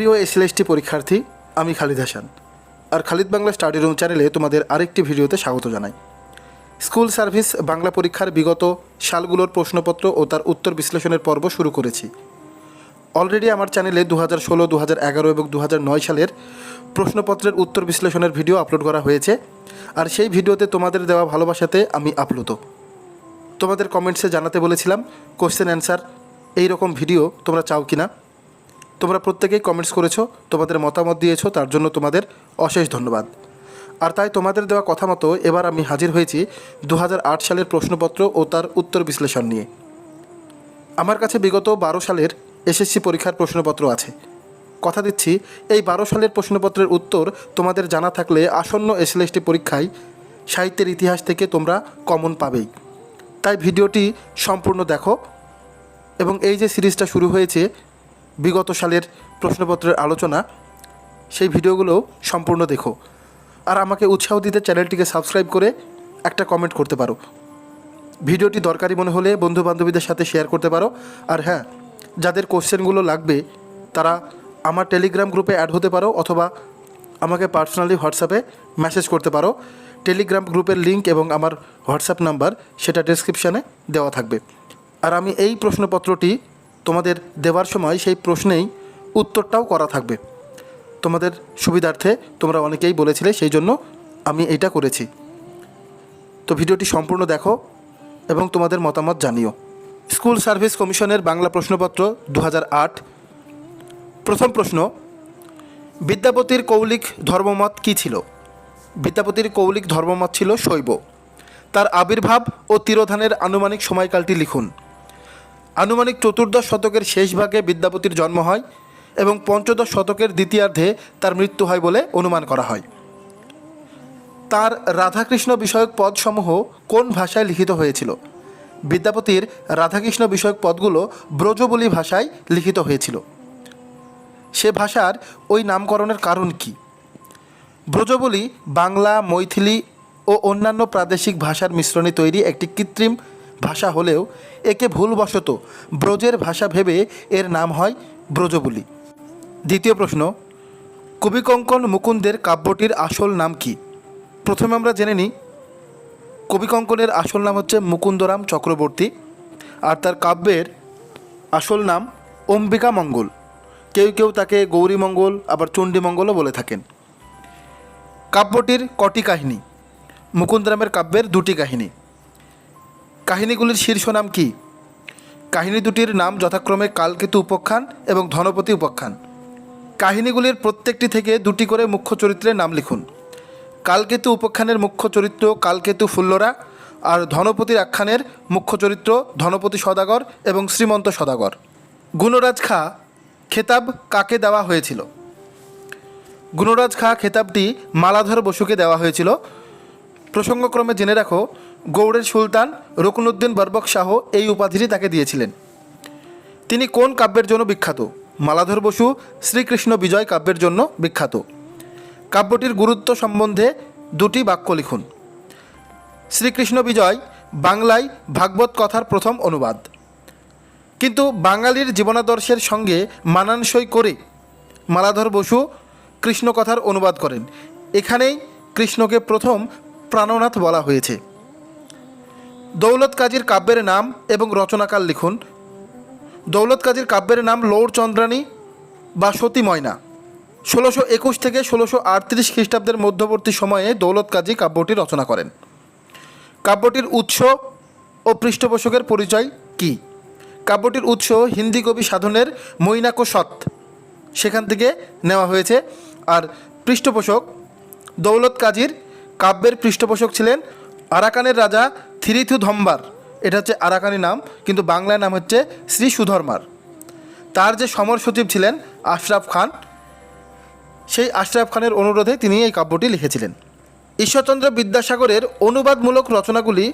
প্রিয় এসএলএসটি পরীক্ষার্থী, আমি খালিদ হাসান। আর খালিদ বাংলা স্টাডি রুম চ্যানেলে তোমাদের আরেকটি ভিডিওতে স্বাগত জানাই। স্কুল সার্ভিস বাংলা পরীক্ষার বিগত সালগুলোর প্রশ্নপত্র ও তার উত্তর বিশ্লেষণের পর্ব শুরু করেছি। অলরেডি আমার চ্যানেলে দু হাজার ষোলো দু হাজার এগারো এবং দু হাজার নয় সালের প্রশ্নপত্রের উত্তর বিশ্লেষণের ভিডিও আপলোড করা হয়েছে। আর সেই ভিডিওতে তোমাদের দেওয়া ভালোবাসাতে আমি আপ্লুত। তোমাদের কমেন্টসে জানাতে বলেছিলাম কোশ্চেন অ্যান্সার এই রকম ভিডিও তোমরা চাও কি না তোমরা প্রত্যেকেই কমেন্টস করেছ, তোমাদের মতামত দিয়েছ, তার জন্য তোমাদের অশেষ ধন্যবাদ। আর তাই তোমাদের দেওয়া কথা মতো এবার আমি হাজির হয়েছি দু হাজার আট সালের প্রশ্নপত্র ও তার উত্তর বিশ্লেষণ নিয়ে। আমার কাছে বিগত বারো সালের এসএসসি পরীক্ষার প্রশ্নপত্র আছে। কথা দিচ্ছি, এই বারো সালের প্রশ্নপত্রের উত্তর তোমাদের জানা থাকলে আসন্ন এসএলএসটি পরীক্ষায় সাহিত্যের ইতিহাস থেকে তোমরা কমন পাবেই। তাই ভিডিওটি সম্পূর্ণ দেখো এবং এই যে সিরিজটা শুরু হয়েছে বিগত সালের প্রশ্নপত্রের আলোচনা, সেই ভিডিওগুলো সম্পূর্ণ দেখো। আর আমাকে উৎসাহ দিতে চ্যানেলটিকে সাবস্ক্রাইব করে একটা কমেন্ট করতে পারো। ভিডিওটি দরকারি মনে হলে বন্ধু বান্ধবীদের সাথে শেয়ার করতে পারো। আর হ্যাঁ যাদের কোশ্চেনগুলো লাগবে, তারা আমার টেলিগ্রাম গ্রুপে অ্যাড হতে পারো অথবা আমাকে পার্সোনালি হোয়াটসঅ্যাপে মেসেজ করতে পারো। টেলিগ্রাম গ্রুপের লিংক এবং আমার হোয়াটসঅ্যাপ নাম্বার সেটা ডেসক্রিপশানে দেওয়া থাকবে। আর আমি এই প্রশ্নপত্রটি তোমাদের দেওয়ার সময় সেই প্রশ্নেই উত্তরটাও করা থাকবে। তোমাদের সুবিধার্থে তোমরা অনেকেই বলেছিলে সেই জন্য আমি এইটা করেছি। তো ভিডিওটি সম্পূর্ণ দেখো এবং তোমাদের মতামত জানিও। স্কুল সার্ভিস কমিশনের বাংলা প্রশ্নপত্র দু হাজার আট। প্রথম প্রশ্ন, বিদ্যাপতির কৌলিক ধর্মমত কী ছিল? বিদ্যাপতির কৌলিক ধর্মমত ছিল শৈব। তার আবির্ভাব ও তিরোধানের আনুমানিক সময়কালটি লিখুন। আনুমানিক চতুর্দশ শতকের শেষ ভাগে বিদ্যাপতির জন্ম হয় এবং পঞ্চদশ শতকের দ্বিতীয়ার্ধে তার মৃত্যু হয় বলে অনুমান করা হয়। তার রাধাকৃষ্ণ বিষয়ক পদসমূহ কোন ভাষায় লিখিত হয়েছিল? বিদ্যাপতির রাধাকৃষ্ণ বিষয়ক পদগুলো ব্রজবলি ভাষায় লিখিত হয়েছিল। সে ভাষার ওই নামকরণের কারণ কি? ব্রজবলি বাংলা, মৈথিলি ও অন্যান্য প্রাদেশিক ভাষার মিশ্রণে তৈরি একটি কৃত্রিম ভাষা হলেও একে ভুলবশত ব্রজের ভাষা ভেবে এর নাম হয় ব্রজবুলি। দ্বিতীয় প্রশ্ন, কবিকঙ্কন মুকুন্দের কাব্যটির আসল নাম কি? প্রথমে আমরা জেনে নিই, কবিকঙ্কনের আসল নাম হচ্ছে মুকুন্দরাম চক্রবর্তী আর তার কাব্যের আসল নাম অম্বিকা মঙ্গল। কেউ কেউ তাকে গৌরীমঙ্গল আবার চণ্ডীমঙ্গলও বলে থাকেন। কাব্যটির কটি কাহিনী? মুকুন্দরামের কাব্যের দুটি কাহিনী। কাহিনীগুলির শীর্ষ নাম কি? কাহিনী দুটির নাম যথাক্রমে কালকেতু উপাখ্যান এবং ধনপতি উপাখ্যান। কাহিনীগুলির প্রত্যেকটি থেকে দুটি করে মুখ্য চরিত্রের নাম লিখুন। কালকেতু উপাখ্যানের মুখ্য চরিত্র কালকেতু ফুল্লরা আর ধনপতির আখ্যানের মুখ্য চরিত্র ধনপতি সদাগর এবং শ্রীমন্ত সদাগর। গুণরাজ খা খেতাব কাকে দেওয়া হয়েছিল? গুণরাজ খা খেতাবটি মালাধর বসুকে দেওয়া হয়েছিল। প্রসঙ্গক্রমে জেনে রাখো গৌড়ের সুলতান রকুনুদ্দিন বরবক শাহ এই উপাধিটি তাকে দিয়েছিলেন। তিনি কোন কাব্যের জন্য বিখ্যাত? মালাধর বসু, শ্রীকৃষ্ণ বিজয় কাব্যের জন্য বিখ্যাত। কাব্যটির গুরুত্ব সম্বন্ধে দুটি বাক্য লিখুন। শ্রীকৃষ্ণ বিজয়, বাংলায় ভাগবত কথার প্রথম অনুবাদ। কিন্তু বাঙালির জীবনাদর্শের সঙ্গে মানানসই করে মালাধর বসু কৃষ্ণ কথার অনুবাদ করেন। এখানেই কৃষ্ণকে প্রথম প্রাণনাথ বলা হয়েছে। দৌলত কাজীর কাব্যের নাম এবং রচনাকাল লিখুন। দৌলত কাজীর কাব্যের নাম লৌর চন্দ্রানী বা সতী ময়না। ষোলোশো একুশ থেকে ষোলোশো আটত্রিশ খ্রিস্টাব্দের মধ্যবর্তী সময়ে দৌলত কাজী কাব্যটি রচনা করেন। কাব্যটির উৎস ও পৃষ্ঠপোষকের পরিচয় কী? কাব্যটির উৎস হিন্দি কবি সাধনের মৈনাকো সৎ। সেখান থেকে নেওয়া হয়েছে। আর পৃষ্ঠপোষক দৌলত কাজীর কাব্যের পৃষ্ঠপোষক ছিলেন আরাকানের রাজা থিরিথু ধম্বার এটা হচ্ছে আরাকানি নাম, কিন্তু বাংলায় নাম হচ্ছে শ্রী সুধর্মার তার যে সমর সচিব ছিলেন আশরাফ খান, সেই আশরাফ খানের অনুরোধে তিনি এই কাব্যটি লিখেছিলেন। ঈশ্বরচন্দ্র বিদ্যাসাগরের অনুবাদমূলক রচনাগুলি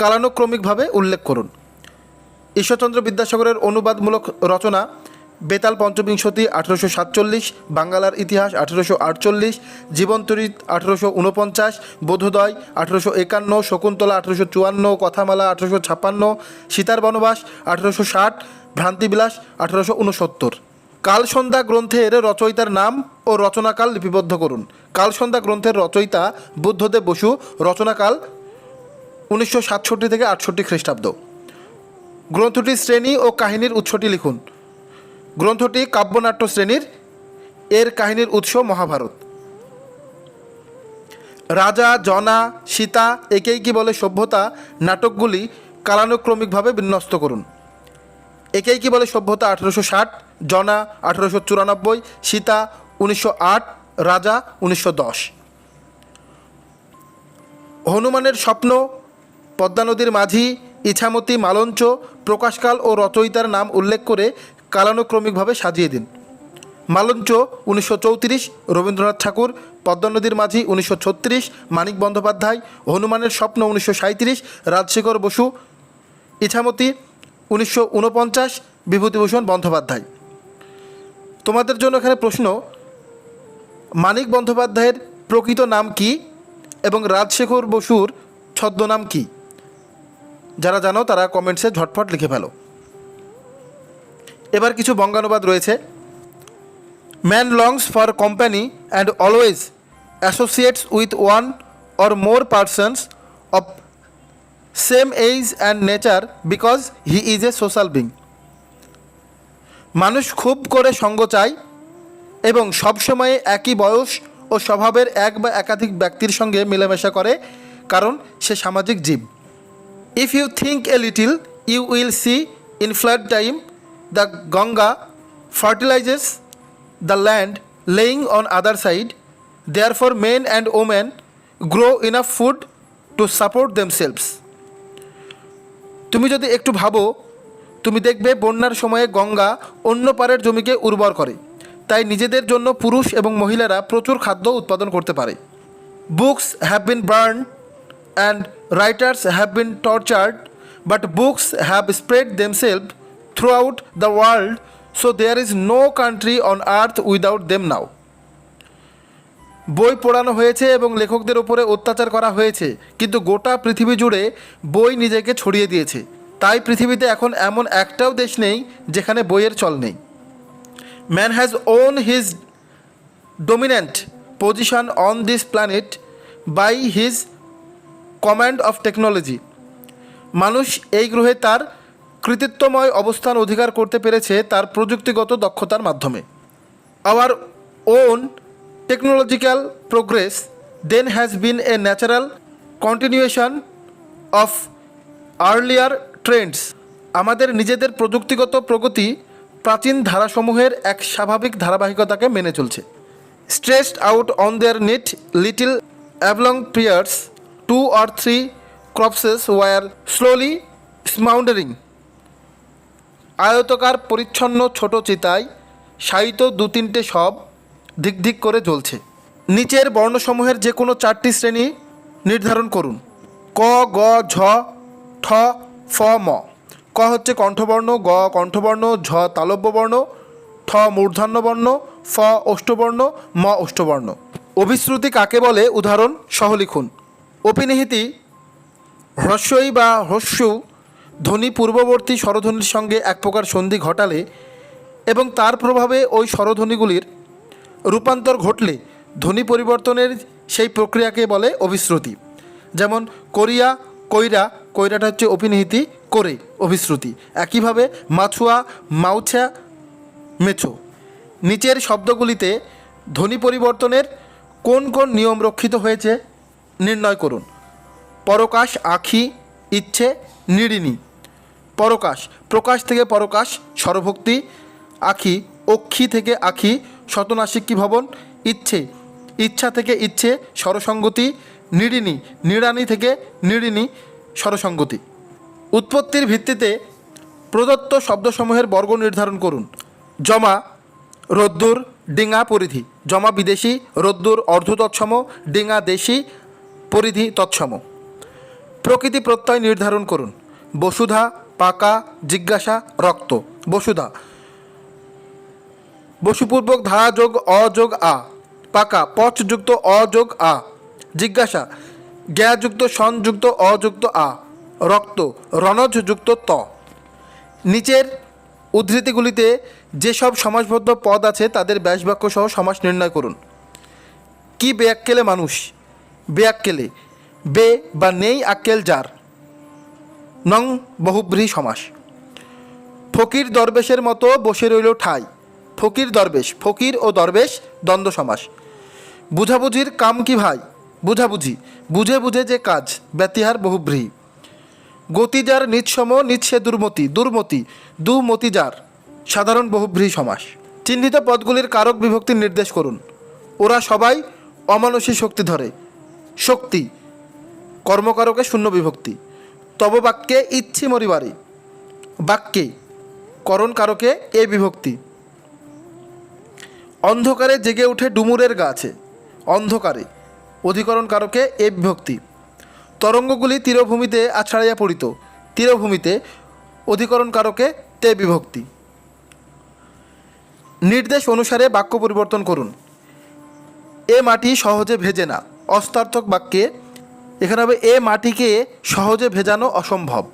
কালানুক্রমিকভাবে উল্লেখ করুন। ঈশ্বরচন্দ্র বিদ্যাসাগরের অনুবাদমূলক রচনা বেতাল পঞ্চবিংশতি আঠেরোশো সাতচল্লিশ, বাঙ্গালার ইতিহাস আঠেরোশো আটচল্লিশ জীবন্তরিত আঠেরোশো উনপঞ্চাশ বোধোদয় আঠেরোশো একান্ন, শকুন্তলা আঠেরোশো চুয়ান্ন, কথামালা আঠেরোশো ছাপ্পান্ন, সীতার বনবাস আঠেরোশো ষাট, ভ্রান্তিবিলাস আঠেরোশো উনসত্তর কালসন্ধ্যা গ্রন্থের রচয়িতার নাম ও রচনাকাল লিপিবদ্ধ করুন। কালসন্ধ্যা গ্রন্থের রচয়িতা বুদ্ধদেব বসু, রচনাকাল উনিশশো সাতষট্টি থেকে আটষট্টি খ্রিস্টাব্দ। গ্রন্থটির শ্রেণি ও কাহিনীর উৎসটি লিখুন। গ্রন্থটি কাব্যনাট্য শ্রেণির এর কাহিনীর উৎস মহাভারত। রাজা, জনা, সীতা একেই কি বলে সভ্যতা? নাটকগুলি কালানুক্রমিকভাবে বিন্যস্ত করুন। একেই কি বলে সভ্যতা? আঠেরোশো ষাট, জনা আঠেরোশো চুরানব্বই, সীতা উনিশশো আট, রাজা উনিশশো দশ। হনুমানের স্বপ্ন, পদ্মা নদীর মাঝি, ইছামতি, মালঞ্চ, প্রকাশকাল ও রচয়িতার নাম উল্লেখ করে কালানুক্রমিকভাবে সাজিয়ে দিন। মালঞ্চ উনিশশো চৌত্রিশ, রবীন্দ্রনাথ ঠাকুর, পদ্মা নদীর মাঝি উনিশশো ছত্রিশ, মানিক বন্দ্যোপাধ্যায়, হনুমানের স্বপ্ন উনিশশো সাঁইত্রিশ, রাজশেখর বসু, ইছামতি উনিশশো উনপঞ্চাশ বিভূতিভূষণ বন্দ্যোপাধ্যায়। তোমাদের জন্য এখানে প্রশ্ন, মানিক বন্দ্যোপাধ্যায়ের প্রকৃত নাম কি এবং রাজশেখর বসুর ছদ্মনাম কি? যারা জানো তারা কমেন্টসে ঝটফট লিখে ফেলো। এবার কিছু বঙ্গানুবাদ রয়েছে। Man longs for company and always associates with one or more persons of same age and nature because he is a social being মানুষ খুব করে সঙ্গ চায় এবং সবসময়ে একই বয়স ও স্বভাবের এক বা একাধিক ব্যক্তির সঙ্গে মেলামেশা করে, কারণ সে সামাজিক জীব। If you think a little you will see in flood time the Ganga fertilizes the land lying on other side therefore men and women grow enough food to support themselves তুমি যদি একটু ভাবো, তুমি দেখবে বন্যার সময়ে গঙ্গা অন্য পারের জমিকে উর্বর করে। তাই নিজেদের জন্য পুরুষ এবং মহিলারা প্রচুর খাদ্য উৎপাদন করতে পারে। Books have been burn and writers have been tortured but books have spread themselves out the world so there is no country on earth without them now বই পড়ানো হয়েছে এবং লেখকদের ওপরে অত্যাচার করা হয়েছে, কিন্তু গোটা পৃথিবী জুড়ে বই নিজেকে ছড়িয়ে দিয়েছে। তাই পৃথিবীতে এখন এমন একটাও দেশ নেই যেখানে বইয়ের চল নেই। Man has won his dominant position on this planet by his command of technology মানুষ এই গ্রহে তার কৃতিত্বময় অবস্থান অধিকার করতে পেরেছে তার প্রযুক্তিগত দক্ষতার মাধ্যমে। Our own technological progress then has been a natural continuation of earlier trends আমাদের নিজেদের প্রযুক্তিগত প্রগতি প্রাচীন ধারাসমূহের এক স্বাভাবিক ধারাবাহিকতাকে মেনে চলছে। Stressed out on their neat little oblong piers two or three corpses were slowly smouldering আয়তকার পরিচ্ছন্ন ছোট চিতায় শায়িত দু তিনটে সব ধিক ধিক করে জ্বলছে। নিচের বর্ণসমূহের যে কোনো চারটি শ্রেণি নির্ধারণ করুন। ক, গ, ঝ, ঠ, ফ, ম। ক হচ্ছে কণ্ঠবর্ণ, গ কণ্ঠবর্ণ, ঝ তালব্য বর্ণ ঠ মূর্ধন্য বর্ণ ফ অষ্টবর্ণ, ম অষ্টবর্ণ। অভিশ্রুতি কাকে বলে? উদাহরণ সহ লিখুন। অপিনিহিতি, হ্রস্বই বা হ্রস্যু ধ্বনি পূর্ববর্তী স্বরধ্বনির সঙ্গে এক প্রকার সন্ধি ঘটালে এবং তার প্রভাবে ওই স্বরধ্বনিগুলির রূপান্তর ঘটলে ধ্বনি পরিবর্তনের সেই প্রক্রিয়াকে বলে অভিশ্রুতি। যেমন, কোরিয়া কৈরা কইরাটা হচ্ছে অভিনিহিতি, করে, অভিশ্রুতি। একইভাবে, মাছুয়া, মাউছা, মেছো। নিচের শব্দগুলিতে ধ্বনি পরিবর্তনের কোন কোন নিয়ম রক্ষিত হয়েছে, নির্ণয় করুন। পরকাশ, আখি, ইচ্ছে, নিড়িনি। পরকাশ, প্রকাশ থেকে পরকাশ স্বরভক্তি আখি, অক্ষি থেকে আখি শতনাশিক্কি ভবন, ইচ্ছে, ইচ্ছা থেকে ইচ্ছে, স্বরসঙ্গতি নিড়িনি নিড়ানি থেকে নিড়িনি স্বরসঙ্গতি। উৎপত্তির ভিত্তিতে প্রদত্ত শব্দসমূহের বর্গ নির্ধারণ করুন। জমা, রোদ্দুর, ডিঙা পরিধি। জমা বিদেশি, রোদ্দুর অর্ধ তৎসম ডিঙা দেশি, পরিধি তৎসম। প্রকৃতি প্রত্যয় নির্ধারণ করুন। বসুধা পাকা জিজ্ঞাসা রক্ত। বসুধা। বসুপূর্বক ধা যোগ অযোগ আ। পাকা পচযুক্ত অযোগ আ। জিজ্ঞাসা। জ্ঞাযুক্ত সংযুক্ত অযুক্ত আ। রক্ত রণজযুক্ত ত। নিচের উদ্ধৃতিগুলিতে যেসব সমাসবদ্ধ পদ আছে, তাদের ব্যাসবাক্য সহ সমাস নির্ণয় করুন। কি বেয়াক্কেলে মানুষ? বেয়াক্কেলে। বে বা নেই আক্কেল যার। নং বহুব্রীহি সমাস। ফকির দরবেশের মতো বসে রইল ঠাই। ফকির দরবেশ, ফকির ও দরবেশ দ্বন্দ্ব সমাস। বুঝাবুঝির কাম কি ভাই? বুঝাবুঝি, বুঝে বুঝে যে কাজ, ব্যতিহার বহুব্রীহি গতি যার নিৎসম নিৎসে দুর্মতি দুর্মতি, দুমতি যার, সাধারণ বহুব্রীহি সমাস। চিহ্নিত পদগুলির কারক বিভক্তির নির্দেশ করুন। ওরা সবাই অমানসী শক্তি ধরে। শক্তি, কর্মকারকে শূন্য বিভক্তি। তব বাক্যে ইচ্ছি মরিবারে। বাক্যে, করণ কারকে এ বিভক্তি। অন্ধকারে জেগে ওঠে ডুমুরের গাছে, অন্ধকারে অধিকরণ কারকে এ বিভক্তি। তরঙ্গগুলি তীরভূমিতে আছড়াইয়া পড়িত, তীরভূমিতে অধিকরণ কারকে তে বিভক্তি। নির্দেশ অনুসারে বাক্য পরিবর্তন করুন। এ মাটি সহজে ভেজে না, অস্তার্থক বাক্যে এখানে হবে, এ মাটিকে সহজে ভেজানো অসম্ভব।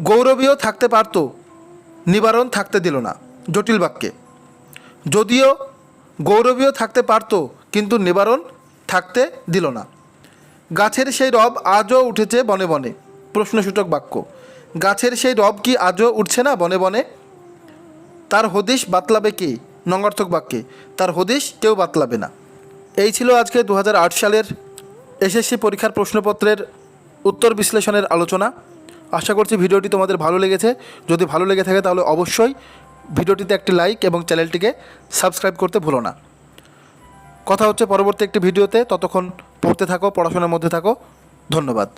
গৌরবীয় থাকতে পারত, নিবারণ থাকতে দিল না। জটিল বাক্যে। যদিও গৌরবীয় থাকতে পারত, কিন্তু নিবারণ থাকতে দিল না। গাছের সেই রব আজও উঠেছে বনে বনে। প্রশ্নসূচক বাক্য। গাছের সেই রব কি আজও উঠছে না বনে বনে? তার হদিশ বাতলাবে কে? নঙ্গার্থক বাক্যে। তার হদিশ কেউ বাতলাবে না। এই ছিল আজকে দু হাজার আট সালের এসএসসি পরীক্ষার প্রশ্নপত্রের উত্তর বিশ্লেষণের আলোচনা। আশা করছি ভিডিওটি তোমাদের ভালো লেগেছে। যদি ভালো লেগে থাকে তাহলে অবশ্যই ভিডিওটিতে একটি লাইক এবং চ্যানেলটিকে সাবস্ক্রাইব করতে ভুলো না। কথা হচ্ছে পরবর্তী একটি ভিডিওতে। ততক্ষণ পড়তে থাকো, পড়াশোনার মধ্যে থাকো। ধন্যবাদ।